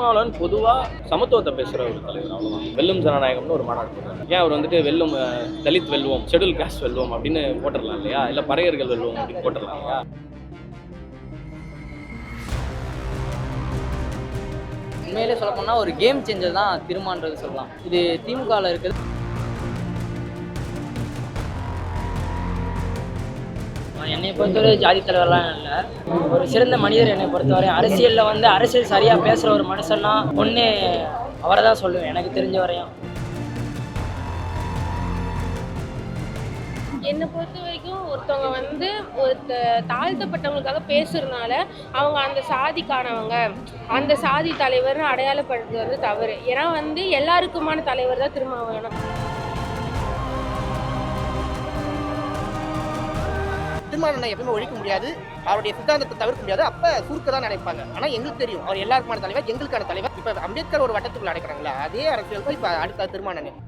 திருமாவளவன் பொதுவாக சமத்துவத்தை பேசுகிற ஒரு தலைவர் அவ்வளோதான் வெல்லும் ஜனநாயகம்னு ஒரு மாநாடு போடுறாரு. ஏன் அவர் வந்துட்டு வெல்லும் தலித் வெல்வோம் ஷெடியூல் காஸ்ட் வெல்வோம் அப்படின்னு போட்டுடலாம் இல்லையா? இல்லை பறையர்கள் வெல்வோம் அப்படின்னு போட்டுடலாம் இல்லையா? உண்மையிலே சொல்ல ஒரு கேம் சேஞ்சர் தான் திருமான்றது சொல்லலாம். இது திமுகவில் இருக்குது என்னை பொறுத்தவரை ஜாதி தலைவர்லாம் இல்லை. ஒரு சிறந்த மனிதர் என்னை பொறுத்தவரை அரசியலில் வந்து அரசியல் சரியாக பேசுகிற ஒரு மனுஷன்னா ஒன்று அவரை தான் சொல்லுவேன் எனக்கு தெரிஞ்ச வரையும். என்னை பொறுத்த வரைக்கும் ஒருத்தவங்க வந்து ஒரு தாழ்த்தப்பட்டவங்களுக்காக பேசுறதுனால அவங்க அந்த சாதிக்கானவங்க அந்த சாதி தலைவர்னு அடையாளப்படுறது வந்து தவறு. ஏன்னா வந்து எல்லாருக்குமான தலைவர் தான் திருமாவளவன். திருமாவளவனை எப்பவுமே ஒழிக்க முடியாது. அவருடைய சித்தாந்தத்தை தவிர்க்க முடியாது. அப்ப சுருக்க தான் நினைப்பாங்க. ஆனா எங்களுக்கு தெரியும். அவர் எல்லாருக்குமான தலைவர் எங்களுக்கான தலைவர். இப்ப அம்பேத்கர் ஒரு வட்டத்துக்குள்ள அடைக்கிறாங்களா? அதே அரசியல் தான் இப்ப அடுத்த திருமாவளவன்.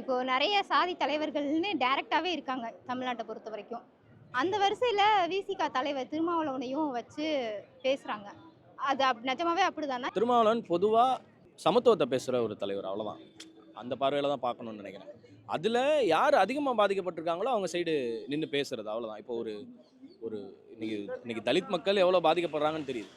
இப்போ நிறைய சாதி தலைவர்கள்னு டைரக்டாகவே இருக்காங்க தமிழ்நாட்டை பொறுத்த வரைக்கும். அந்த வரிசையில் விசிகா தலைவர் திருமாவளவனையும் வச்சு பேசுகிறாங்க அது அப் நிஜமாவே அப்படிதானா? திருமாவளவன் பொதுவாக சமத்துவத்தை பேசுகிற ஒரு தலைவர் அவ்வளோதான் அந்த பார்வையில் தான் பார்க்கணும்னு நினைக்கிறேன். அதில் யார் அதிகமாக பாதிக்கப்பட்டிருக்காங்களோ அவங்க சைடு நின்று பேசுறது அவ்வளோதான் இப்போ ஒரு ஒரு இன்னைக்கு இன்னைக்கு தலித் மக்கள் எவ்வளோ பாதிக்கப்படுறாங்கன்னு தெரியுது.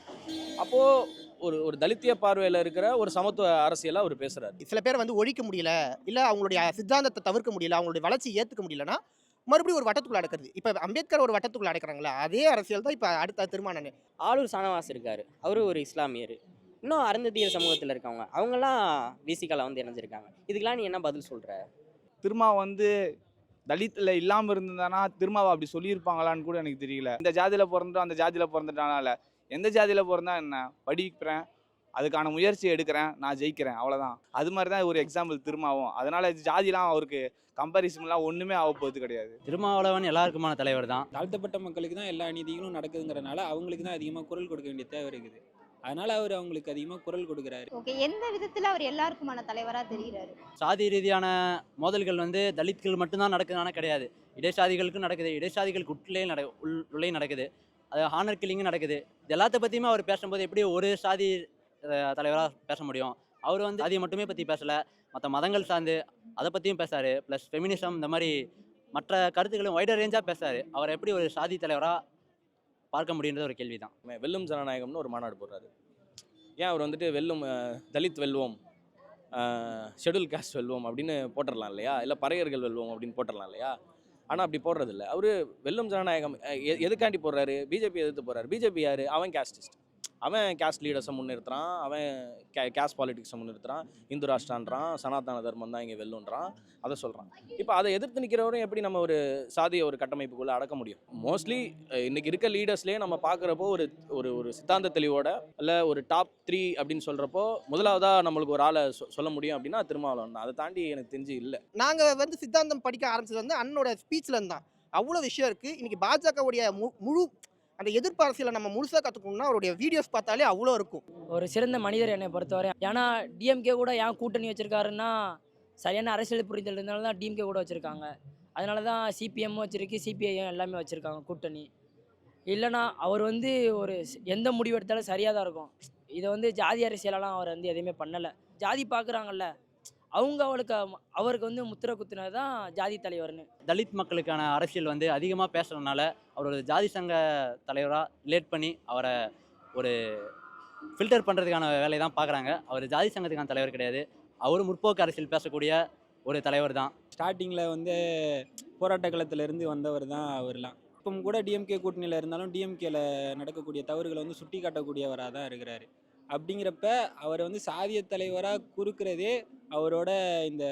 அப்போது ஒரு ஒரு தலித்திய பார்வையில் இருக்கிற ஒரு சமத்துவ அரசியலாக அவர் பேசுகிறாரு சில பேரை வந்து ஒழிக்க முடியல இல்ல அவங்களுடைய சித்தாந்தத்தை தவிர்க்க முடியல அவங்களுடைய வளர்ச்சி ஏத்துக்க முடியலன்னா மறுபடியும் ஒரு வட்டத்துக்குள்ள அடக்கிறது. இப்ப அம்பேத்கர் ஒரு வட்டத்துக்குள்ள அடைக்கிறாங்களா? அதே அரசியல் தான் இப்ப அடுத்த திருமாவளவன் ஆளூர் சானவாஸ் இருக்காரு. அவரு ஒரு இஸ்லாமியர். இன்னும் அருந்ததியர் சமூகத்தில் இருக்கவங்க அவங்கெல்லாம் விசிகால வந்து இணைஞ்சிருக்காங்க. இதுக்கெல்லாம் நீ என்ன பதில் சொல்ற? திருமா வந்து தலித்தில் இல்லாமல் இருந்திருந்தானா? திருமாவை அப்படி சொல்லியிருப்பாங்களான்னு கூட எனக்கு தெரியல. இந்த ஜாதியில் பிறந்துட்டோம் அந்த ஜாதியில் பிறந்துட்டானால. எந்த ஜாதியில் பிறந்தா என்ன? படிக்கிறேன். அதுக்கான முயற்சி எடுக்கிறேன் நான் ஜெயிக்கிறேன் அவ்வளோதான் அது மாதிரி தான் ஒரு எக்ஸாம்பிள் திருமாவும். அதனால ஜாதிலாம் அவருக்கு கம்பேரிசன்லாம் ஒன்றுமே ஆக போகிறது கிடையாது. திருமாவளவன் எல்லாருக்குமான தலைவர் தான். தாழ்த்தப்பட்ட மக்களுக்கு தான் எல்லா நீதிகளும் நடக்குதுங்கிறனால அவங்களுக்கு தான் அதிகமாக குரல் கொடுக்க வேண்டிய தேவை இருக்குது. அதனால அவர் அவங்களுக்கு அதிகமாக குரல் கொடுக்குறாரு. ஓகே எந்த விதத்தில் அவர் எல்லாருக்குமான தலைவராக தெரிகிறாரு? சாதி ரீதியான மோதல்கள் வந்து தலித்கள் மட்டும்தான் நடக்குதுனால கிடையாது. இடைசாதிகளுக்கும் நடக்குது. இடைசாதிகளுக்கு உட்லேயும் நட உள் உள்ளேயும் நடக்குது. அது ஹானர் கில்லிங்கும் நடக்குது. இது எல்லாத்த பற்றியுமே அவர் பேசும்போது எப்படி ஒரு சாதி தலைவராக பேச முடியும். அவர் வந்து அதை மட்டுமே பற்றி பேசலை. மற்ற மதங்கள் சார்ந்து அதை பற்றியும் பேசுறாரு ப்ளஸ் ஃபெமினிசம் இந்த மாதிரி மற்ற கருத்துக்களும் வைடர் ரேஞ்சாக பேசுறாரு அவரை எப்படி ஒரு சாதி தலைவராக பார்க்க முடியுன்றது ஒரு கேள்வி தான் வெல்லும் ஜனநாயகம்னு ஒரு மாநாடு போடுறாரு. ஏன் அவர் வந்துட்டு வெல்லும் தலித் வெல்வோம் ஷெடியூல் காஸ்ட் வெல்வோம் அப்படின்னு போட்டுடலாம் இல்லையா? இல்லை பறையர்கள் வெல்வோம் அப்படின்னு போட்டுடலாம் இல்லையா? ஆனால் அப்படி போடுறதில்ல. அவர் வெல்லும் ஜனநாயகம் எதுக்காண்டி போடுறாரு? பிஜேபி எதிர்த்து போடுறாரு பிஜேபி யார்? அவன் கேஸ்டிஸ்ட் அவன் கேஸ்ட் லீடர்ஸை முன்னிறுத்துறான் அவன் கே கேஸ்ட் பாலிடிக்ஸை முன்னிறுத்துறான் இந்து ராஷ்டிரான்றான் சனாதன தர்மம் தான் இங்கே வெல்லுன்றான் அதை சொல்கிறான் இப்போ அதை எதிர்த்து நிற்கிறவரும் எப்படி நம்ம ஒரு சாதிய ஒரு கட்டமைப்புக்குள்ளே அடக்க முடியும்? மோஸ்ட்லி இன்றைக்கி இருக்க லீடர்ஸ்லேயே நம்ம பார்க்குறப்போ ஒரு ஒரு ஒரு சித்தாந்த தெளிவோட இல்லை ஒரு டாப் த்ரீ அப்படின்னு சொல்கிறப்போ முதலாவதாக நம்மளுக்கு ஒரு ஆளை சொ- சொல்ல முடியும் அப்படின்னா திருமாவளவன் அதை தாண்டி எனக்கு தெரிஞ்சு இல்லை. நாங்கள் வந்து சித்தாந்தம் படிக்க ஆரம்பிச்சது வந்து அண்ணனோட ஸ்பீச்சில் இருந்தான். அவ்வளோ விஷயம் இருக்குது இன்றைக்கி பாஜகவுடைய மு- முழு அந்த எதிர்ப்பு அரசியலை நம்ம முழுசாக கற்றுக்கணும்னா அவருடைய வீடியோஸ் பார்த்தாலே அவ்வளோ இருக்கும். ஒரு சிறந்த மனிதர் என்னை பொறுத்தவரை. ஏன்னா டிஎம்கே கூட ஏன் கூட்டணி வச்சுருக்காருன்னா சரியான அரசியல் புரிதல் இருந்தாலும் தான் டிஎம்கே கூட வச்சுருக்காங்க. அதனால தான் சிபிஎம்மும் வச்சுருக்கு சிபிஐயும் எல்லாமே வச்சுருக்காங்க கூட்டணி. இல்லைன்னா அவர் வந்து ஒரு எந்த முடிவு எடுத்தாலும் சரியாக தான் இருக்கும். இதை வந்து ஜாதி அரசியலெல்லாம் அவர் வந்து எதுவுமே பண்ணலை. ஜாதி பார்க்குறாங்கல்ல அவங்க அவளுக்கு அவருக்கு வந்து முத்திரை குத்துனது தான் ஜாதி தலைவர்னு. தலித் மக்களுக்கான அரசியல் வந்து அதிகமாக பேசுறதுனால அவர் ஒரு ஜாதி சங்க தலைவராக ரிலேட் பண்ணி அவரை ஒரு ஃபில்டர் பண்ணுறதுக்கான வேலையை தான் பார்க்குறாங்க. அவர் ஜாதி சங்கத்துக்கான தலைவர் கிடையாது. அவர் முற்போக்கு அரசியல் பேசக்கூடிய ஒரு தலைவர் தான். ஸ்டார்டிங்கில் வந்து போராட்ட களத்திலிருந்து வந்தவர் தான் அவர்லாம். இப்போ கூட டிஎம்கே கூட்டணியில் இருந்தாலும் டிஎம்கேல நடக்கக்கூடிய தவறுகளை வந்து சுட்டி காட்டக்கூடியவராக தான் இருக்கிறாரு. அப்படிங்கிறப்ப அவரை வந்து சாதிய தலைவராக குறுக்கிறதே அவரோட இந்த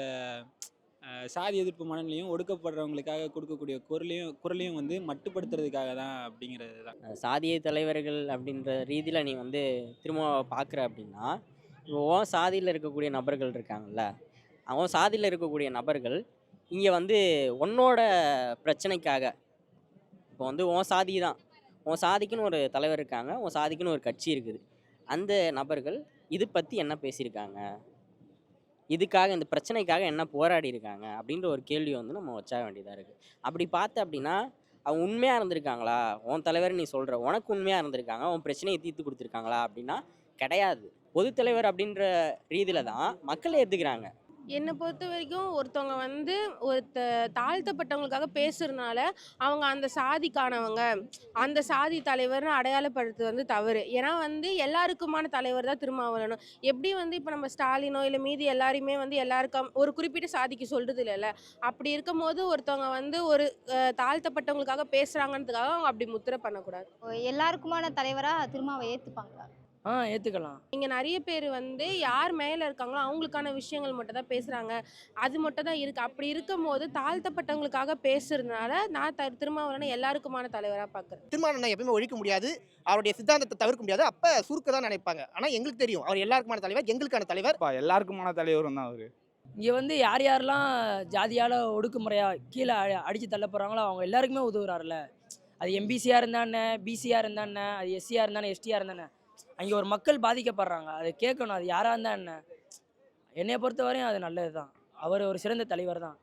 சாதி எதிர்ப்பு மனநிலையும் ஒடுக்கப்படுறவங்களுக்காக கொடுக்கக்கூடிய குரலையும் குரலையும் வந்து மட்டுப்படுத்துறதுக்காக தான் அப்படிங்கிறது தான். சாதிய தலைவர்கள் அப்படின்ற ரீதியில் நீ வந்து திரும்ப பார்க்குற அப்படின்னா இப்போ உன் சாதியில் இருக்கக்கூடிய நபர்கள் இருக்காங்கல்ல அவன் சாதியில் இருக்கக்கூடிய நபர்கள் இங்கே வந்து உன்னோட பிரச்சனைக்காக இப்போ வந்து உன் சாதி தான் உன் சாதிக்குன்னு ஒரு தலைவர் இருக்காங்க உன் சாதிக்குன்னு ஒரு கட்சி இருக்குது. அந்த நபர்கள் இது பற்றி என்ன பேசியிருக்காங்க? இதுக்காக இந்த பிரச்சனைக்காக என்ன போராடி இருக்காங்க அப்படின்ற ஒரு கேள்வியை வந்து நம்ம வச்சாக வேண்டியதாக இருக்குது அப்படி பார்த்த அப்படின்னா அவங்க உண்மையாக இருந்திருக்காங்களா? உன் தலைவர் நீ சொல்கிற உனக்கு உண்மையாக இருந்திருக்காங்க உன் பிரச்சனையை தீர்த்து கொடுத்துருக்காங்களா அப்படின்னா கிடையாது. பொதுத்தலைவர் அப்படின்ற ரீதியில் தான் மக்களை ஏற்றுக்கிறாங்க என்னை பொறுத்த வரைக்கும் ஒருத்தவங்க வந்து ஒரு த- தாழ்த்தப்பட்டவங்களுக்காக பேசுறதுனால அவங்க அந்த சாதிக்கானவங்க அந்த சாதி தலைவர்னு அடையாளப்படுத்துறது வந்து தவறு. ஏன்னா வந்து எல்லாருக்குமான தலைவர் தான் திருமாவளவனும் எப்படி வந்து இப்போ நம்ம ஸ்டாலினோ இல்லை மீதி எல்லாரையுமே வந்து எல்லாருக்கும் ஒரு குறிப்பிட்ட சாதிக்கு சொல்கிறது இல்லைல்ல. அப்படி இருக்கும்போது ஒருத்தவங்க வந்து ஒரு தாழ்த்தப்பட்டவங்களுக்காக பேசுகிறாங்கன்றதுக்காக அவங்க அப்படி முத்திரை பண்ணக்கூடாது. எல்லாருக்குமான தலைவராக திருமாவை ஏற்றுப்பாங்களா ஆ ஏற்றுக்கலாம் இங்கே நிறைய பேர் வந்து யார் மேலே இருக்காங்களோ அவங்களுக்கான விஷயங்கள் மட்டும் தான் பேசுகிறாங்க அது மட்டும் தான் இருக்குது அப்படி இருக்கும்போது தாழ்த்தப்பட்டவங்களுக்காக பேசுறதுனால நான் த திருமாவளவனை எல்லாருக்குமான தலைவராக பார்க்குறேன் திருமாவளவனை எப்பயுமே ஒழிக்க முடியாது. அவருடைய சித்தாந்தத்தை தவிர்க்க முடியாது. அப்ப சுருக்க தான் நினைப்பாங்க. ஆனா எங்களுக்கு தெரியும். அவர் எல்லாருக்குமான தலைவர் எங்களுக்கான தலைவர். அப்பா எல்லாருக்குமான தலைவரும் தான் அவர். இங்கே வந்து யார் யாரெல்லாம் ஜாதியால் ஒடுக்குமுறையா கீழே அ- அடிச்சு தள்ள போகிறாங்களோ அவங்க எல்லாருக்குமே உதவுறாருல அது எம்பிசியாக இருந்தானே பிசியாக இருந்தானே அது எஸ்சியாக இருந்தானே எஸ்டியாக இருந்தானே அங்கே ஒரு மக்கள் பாதிக்கப்படுறாங்க. அதை கேட்கணும். அது யாராக இருந்தால் என்ன? என்னையை பொறுத்தவரையும் அது நல்லது தான் அவர் ஒரு சிறந்த தலைவர் தான்